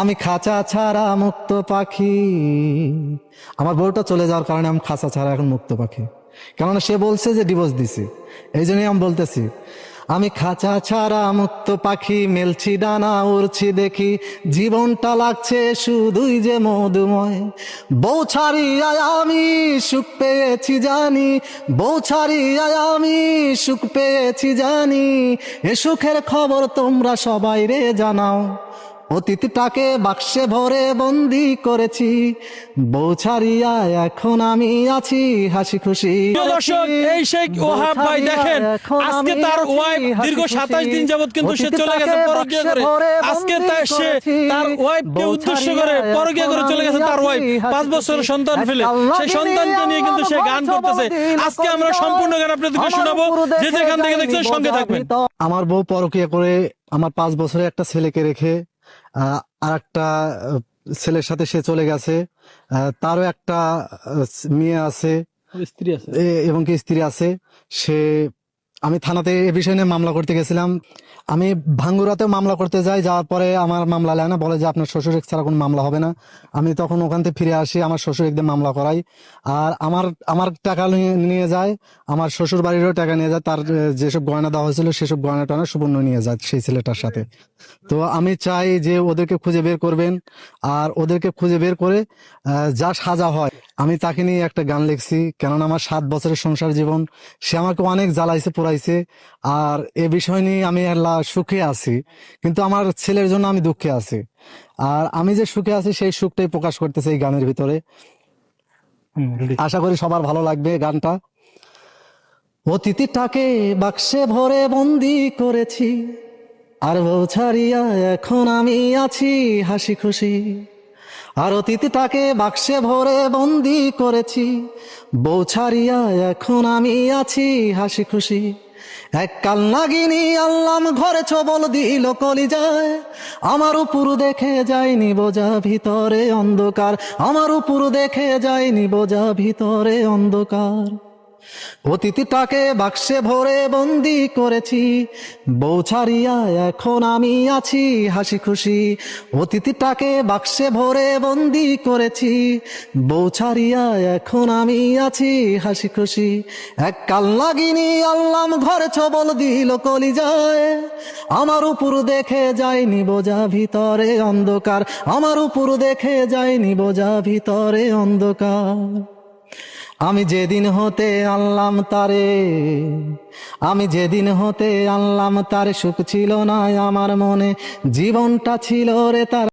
আমি খাঁচা ছাড়া মুক্ত পাখি। আমার বউটা চলে যাওয়ার কারণে আমি খাঁচা ছাড়া এখন মুক্ত পাখি। কেননা সে বলছে যে ডিভোর্স দিছে। এই জন্যই আমি বলতেছি, আমি খাঁচা ছাড়া মুক্ত পাখি, মেলছি ডানা, উড়ছি দেখি। জীবনটা লাগছে শুধুই যে মধুময়। বউ ছাড়িয়ায় আমি সুখ পেয়েছি জানি। বউ ছাড়িয়ায় আমি সুখ পেয়েছি জানি। এ সুখের খবর তোমরা সবাই রে জানাও। অতীতটাকে বাক্সে ভরে বন্দি করেছি। বউ ছাড়িয়া এখন আমি আছি হাসি খুশি দর্শক এই শেখ ওহাব ভাই দেখেন আজকে তার ওয়াইফ দীর্ঘ সাতাশ দিন যাবত কিন্তু সে চলে গেছে পরকিয়া করে আজকে তার সে তার ওয়াইফকে উদ্দেশ্য করে পরকিয়া করে চলে গেছে তার ওয়াইফ বছরের সন্তান ফেলে। সেই সন্তানকে নিয়ে কিন্তু সে গান করতেছে। আজকে আমরা সম্পূর্ণ গান আপনাদেরকে শোনাবো। যে যেখান থেকে দেখছেন সঙ্গে থাকবেন। আমার বউ পরকিয়া করে আমার পাঁচ বছরে একটা ছেলেকে রেখে আর একটা ছেলের সাথে সে চলে গেছে। তারও একটা মেয়ে আছে। স্ত্রী আছে। এবং কি স্ত্রী আছে। সে আমি থানাতে এ বিষয় নিয়ে মামলা করতে গেছিলাম। আমি ভাঙ্গুরাতেও মামলা করতে যাই, যাওয়ার পরে আমার মামলা নেয় না, বলে যে আপনার শ্বশুর ছাড়া কোনো মামলা হবে না। আমি তখন ওখান থেকে ফিরে আসি, আমার শ্বশুর একদিন মামলা করাই আর আমার আমার টাকা নিয়ে যায়, আমার শ্বশুর বাড়িরও টাকা নিয়ে যায়, তার যেসব গয়না দেওয়া হয়েছিল, সেসব গয়না টয়না সুবর্ণ নিয়ে যায় সেই ছেলেটার সাথে। তো আমি চাই যে ওদেরকে খুঁজে বের করবেন, আর ওদেরকে খুঁজে বের করে যা সাজা হয় আমি তাকে নিয়ে একটা গান লিখছি কেননা আমার সাত বছরের সংসার জীবন সে আমাকে অনেক জ্বালাইছে পোড়াইছে আর এ বিষয় নিয়ে আমি আল্লাহ সুখে আছি কিন্তু আমার ছেলের জন্য আমি দুঃখে আছি। আর আমি যে সুখে আছি সেই সুখটাই প্রকাশ করতেছে এই গানের ভিতরে। আশা করি সবার ভালো লাগবে গানটা। অতিথিটাকে বাক্সে ভরে বন্দি করেছি আর বউ ছাড়িয়া এখন আমি আছি হাসি খুশি। আর অতিথিটাকে বাক্সে ভরে বন্দি করেছি। বউ ছাড়িয়া এখন আমি আছি হাসি খুশি। এক কাল নাগিনি আল্লাম ঘরে ছবল দিল কলি যায় আমার উপর দেখে যায়নি বোঝা ভিতরে অন্ধকার। আমার উপর দেখে যায়নি বোঝা ভিতরে অন্ধকার। অতিথিটাকে বাক্সে ভরে বন্দি করেছি। বউ ছাড়িয়া এখন আমি আছি হাসি খুশি। অতিথিটাকে বাক্সে ভরে বন্দি করেছি। বউ ছাড়িয়া এখন আমি আছি হাসি খুশি। এক কাল লাগিনি আল্লাম ঘরে ছবল দিল কলি যায় আমার উপর দেখে যায়নি বোঝা ভিতরে অন্ধকার। আমার উপর দেখে যায়নি বোঝা ভিতরে অন্ধকার। আমি যেদিন হতে আনলাম তারে, আমি যেদিন হতে আনলাম তার সুখ ছিল না আমার মনে, জীবনটা ছিল রে তার